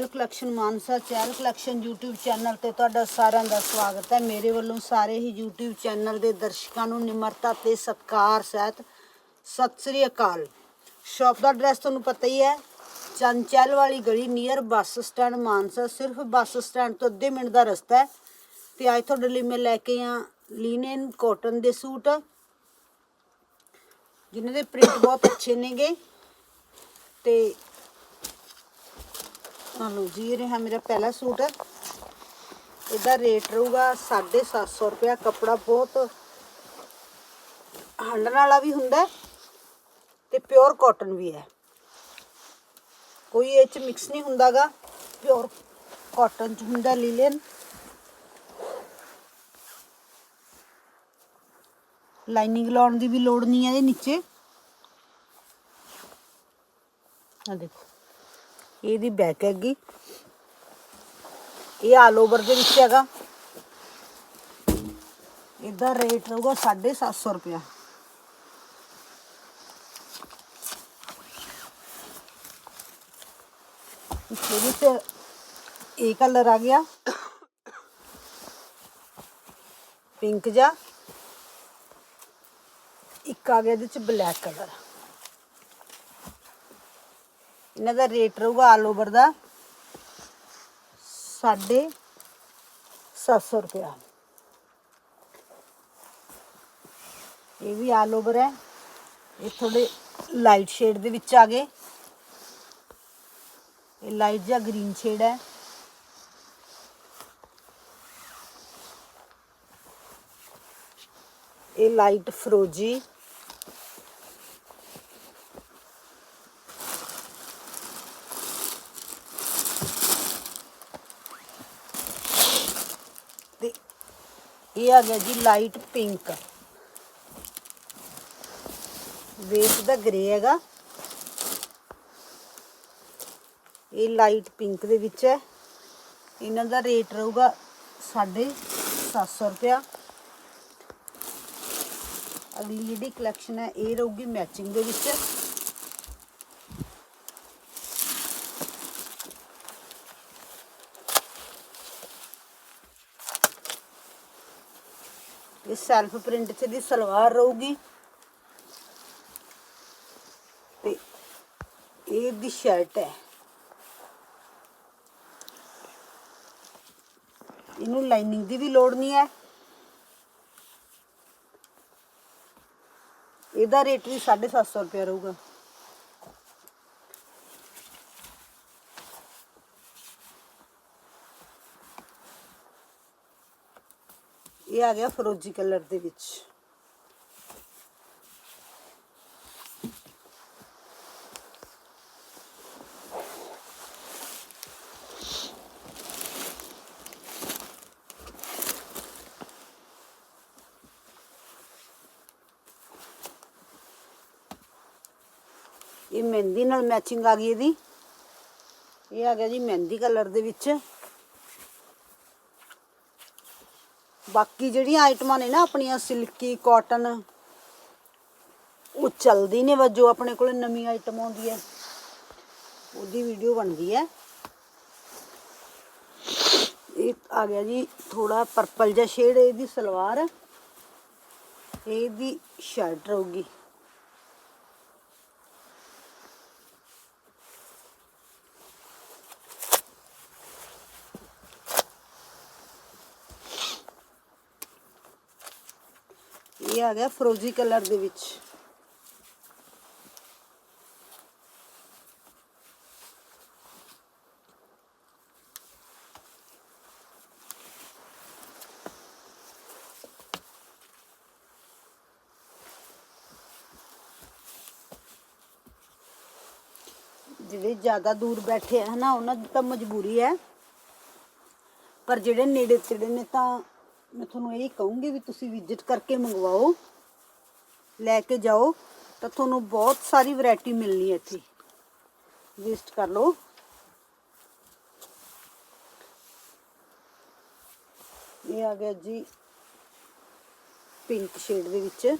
Collection Mansa channel collection YouTube channel ਤੇ ਤੁਹਾਡਾ ਸਾਰਿਆਂ ਦਾ ਸਵਾਗਤ ਹੈ। ਮੇਰੇ ਵੱਲੋਂ ਸਾਰੇ ਹੀ YouTube ਚੈਨਲ ਦੇ ਦਰਸ਼ਕਾਂ ਨੂੰ ਨਿਮਰਤਾ ਤੇ ਸਤਿਕਾਰ ਸਹਿਤ ਸਤਿ ਸ੍ਰੀ ਅਕਾਲ। ਸ਼ਾਪ ਦਾ ਐਡਰੈਸ ਤੁਹਾਨੂੰ ਪਤਾ ਹੀ ਹੈ, ਚੰਚਲ ਵਾਲੀ ਗਲੀ ਨੀਅਰ ਬੱਸ ਸਟੈਂਡ ਮਾਨਸਾ। ਸਿਰਫ ਬੱਸ ਸਟੈਂਡ ਤੋਂ ਅੱਧੇ ਮਿੰਟ ਦਾ ਰਸਤਾ ਹੈ ਤੇ ਅੱਜ ਤੁਹਾਡੇ ਲਈ ਮੈਂ ਲੈ ਕੇ ਆ ਲੀਨਨ ਕਾਟਨ ਦੇ ਸੂਟ, ਜਿਨ੍ਹਾਂ ਦੇ ਪ੍ਰਿੰਟ ਬਹੁਤ ਅੱਛੇ ਨੇਗੇ ਤੇ ਆ ਲਓ ਜੀ, ਇਹ ਰਿਹਾ ਮੇਰਾ ਪਹਿਲਾ ਸੂਟ ਹੈ। ਇਹਦਾ ਰੇਟ ਰਹੂਗਾ 750 ਰੁਪਇਆ। ਕੱਪੜਾ ਬਹੁਤ ਹੰਡਣ ਵਾਲਾ ਵੀ ਹੁੰਦਾ ਹੈ ਤੇ ਪਿਓਰ ਕਾਟਨ ਵੀ ਹੈ। ਕੋਈ ਇਹ ਚ ਮਿਕਸ ਨਹੀਂ ਹੁੰਦਾਗਾ। ਪਿਓਰ ਕਾਟਨ ਚ ਹੁੰਦਾ ਲੀਲਨ। ਲਾਈਨਿੰਗ ਲਾਉਣ ਦੀ ਵੀ ਲੋੜ ਨਹੀਂ ਹੈ ਇਹਦੇ ਨੀਚੇ। ਆ ਦੇਖੋ। ਇਹਦੀ ਬੈਕ ਹੈਗੀ। ਇਹ ਆਲ ਓਵਰ ਦੇ ਵਿੱਚ ਹੈਗਾ। ਇਹਦਾ ਰੇਟ ਰਹੂਗਾ 750 ਰੁਪਇਆ। ਇਸਦੇ ਵਿੱਚ ਇਹ ਕਲਰ ਆ ਗਿਆ। ਪਿੰਕ ਜਾ ਇੱਕ ਆ ਗਿਆ ਇਹਦੇ ਚ ਬਲੈਕ ਕਲਰ ਇਹਨਾਂ ਦਾ ਰੇਟ ਰਹੂਗਾ ਆਲ ਓਵਰ ਦਾ 750 ਰੁਪਇਆ। ਇਹ ਵੀ ਆਲ ਓਵਰ ਹੈ। ਇਹ ਥੋੜੇ ਲਾਈਟ ਸ਼ੇਡ ਦੇ ਵਿੱਚ ਆ ਗਏ। ਇਹ ਲਾਈਟ ਜਾਂ ਗ੍ਰੀਨ ਸ਼ੇਡ ਹੈ। ਇਹ ਲਾਈਟ ਫਰੋਜੀ। ਇਹ ਆ ਗਿਆ ਜੀ ਲਾਈਟ ਪਿੰਕ। ਵੇਟ ਦਾ ਗ੍ਰੇ ਹੈਗਾ। ਇਹ ਲਾਈਟ ਪਿੰਕ ਦੇ ਵਿੱਚ ਹੈ। ਇਹਨਾਂ ਦਾ ਰੇਟ ਰਹੂਗਾ 750 ਰੁਪਇਆ। ਅਗਲੀ ਜਿਹੜੀ ਕਲੈਕਸ਼ਨ ਹੈ, ਇਹ ਰਹੂਗੀ ਮੈਚਿੰਗ ਦੇ ਵਿੱਚ। ਇਹ ਸੈਲਫ ਪ੍ਰਿੰਟ ਚ ਦੀ ਸਲਵਾਰ ਰਹੂਗੀ। ਤੇ ਇਹ ਦੀ ਸ਼ਰਟ ਹੈ। ਇਹਨੂੰ ਲਾਈਨਿੰਗ ਦੀ ਵੀ ਲੋੜ ਨਹੀਂ ਹੈ। ਇਹਦਾ ਰੇਟ ਵੀ 750 ਰੁਪਏ ਰਹੂਗਾ। ਇਹ ਆ ਗਿਆ ਫਰੋਜੀ ਕਲਰ ਦੇ ਵਿੱਚ। ਇਹ ਮਹਿੰਦੀ ਨਾਲ ਮੈਚਿੰਗ ਆ ਗਈ ਇਹਦੀ। ਇਹ ਆ ਗਿਆ ਜੀ ਮਹਿੰਦੀ ਕਲਰ ਦੇ ਵਿੱਚ। ਬਾਕੀ ਜਿਹੜੀਆਂ ਆਈਟਮਾਂ ਨੇ ਨਾ ਆਪਣੀਆਂ ਸਿਲਕੀ ਕਾਟਨ ਉਹ ਚਲਦੀ ਨੇ ਵਜੋ ਆਪਣੇ ਕੋਲ ਨਵੀਂ ਆਈਟਮ ਆਉਂਦੀ ਹੈ। ਉਹਦੀ ਵੀਡੀਓ ਬਣਦੀ ਹੈ। ਇਹ ਆ ਗਿਆ ਜੀ ਥੋੜਾ ਪਰਪਲ ਜਿਹਾ ਸ਼ੇਡ ਇਹਦੀ ਸਲਵਾਰ, ਇਹਦੀ ਸ਼ਰਟ ਰਹੂਗੀ। ਇਹ ਆ ਗਿਆ ਫਰੋਜ਼ੀ ਕਲਰ ਦੇ ਵਿੱਚ। ਜਿਹੜੇ ਜ਼ਿਆਦਾ ਦੂਰ ਬੈਠੇ ਆ ਨਾ ਉਹਨਾਂ ਦੀ ਤਾਂ ਮਜਬੂਰੀ ਹੈ। ਪਰ ਜਿਹੜੇ ਨੇੜੇ ਤੇੜੇ ਨੇ ਤਾਂ ਮੈਂ ਤੁਹਾਨੂੰ ਇਹ ਕਹੂੰਗੀ ਵੀ ਤੁਸੀਂ ਵਿਜ਼ਿਟ ਕਰਕੇ ਮੰਗਵਾਓ, ਲੈ ਕੇ ਜਾਓ, ਤਾਂ ਤੁਹਾਨੂੰ ਬਹੁਤ ਸਾਰੀ ਵੈਰਾਈਟੀ ਮਿਲਣੀ ਹੈ ਇੱਥੇ। ਵਿਜ਼ਿਟ ਕਰ ਲਓ। ਇਹ ਆ ਗਿਆ ਜੀ ਪਿੰਕ ਸ਼ੇਡ ਦੇ ਵਿੱਚ।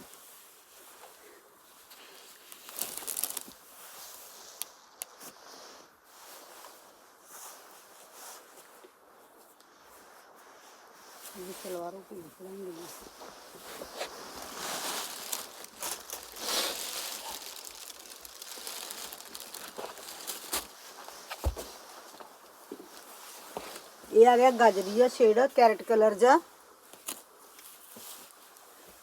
ਇਹ ਸਲਵਾਰੋਂ ਭੇਜ ਲਾਂਗੇ ਇਹ ਆ ਗਿਆ ਗਜਰੀਆ ਸ਼ੇਡ, ਕੈਰਟ ਕਲਰ ਜਾ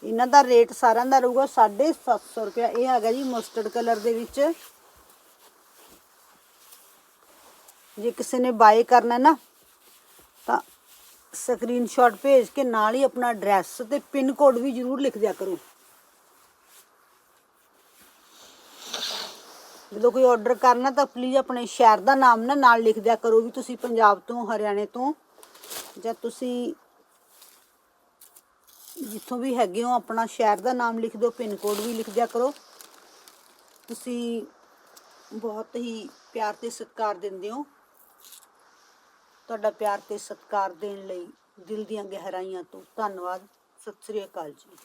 ਇਹਨਾਂ ਦਾ ਰੇਟ ਸਾਰਿਆਂ ਦਾ ਰਹੂਗਾ 750 ਰੁਪਇਆ। ਇਹ ਹੈਗਾ ਜੀ ਮਸਟਰਡ ਕਲਰ ਦੇ ਵਿੱਚ। ਜੇ ਕਿਸੇ ਨੇ ਬਾਏ ਕਰਨਾ ਨਾ, ਤਾਂ ਸਕਰੀਨਸ਼ਾਟ ਭੇਜ ਕੇ ਨਾਲ ਹੀ ਆਪਣਾ ਐਡਰੈਸ ਤੇ ਪਿਨ ਕੋਡ ਵੀ ਜਰੂਰ ਲਿਖ ਦਿਆ ਕਰੋ। ਜਦੋਂ ਕੋਈ ਆਰਡਰ ਕਰਨਾ ਤਾਂ ਪਲੀਜ਼ ਆਪਣੇ ਸ਼ਹਿਰ ਦਾ ਨਾਮ ਨਾ ਨਾਲ ਲਿਖ ਦਿਆ ਕਰੋ ਵੀ ਤੁਸੀਂ ਪੰਜਾਬ ਤੋਂ, ਹਰਿਆਣੇ ਤੋਂ ਜਾਂ ਤੁਸੀਂ ਜਿੱਥੋਂ ਵੀ ਹੈਗੇ ਹੋ, ਆਪਣਾ ਸ਼ਹਿਰ ਦਾ ਨਾਮ ਲਿਖ ਦਿਓ, ਪਿਨ ਕੋਡ ਵੀ ਲਿਖ ਦਿਆ ਕਰੋ। ਤੁਸੀਂ ਬਹੁਤ ਹੀ ਪਿਆਰ ਤੇ ਸਤਿਕਾਰ ਦਿੰਦੇ ਹੋ। ਤੁਹਾਡਾ ਪਿਆਰ ਤੇ ਸਤਿਕਾਰ ਦੇਣ ਲਈ ਦਿਲ ਦੀਆਂ ਗਹਿਰਾਈਆਂ ਤੋਂ ਧੰਨਵਾਦ। ਸਤਿ ਸ੍ਰੀ ਅਕਾਲ ਜੀ।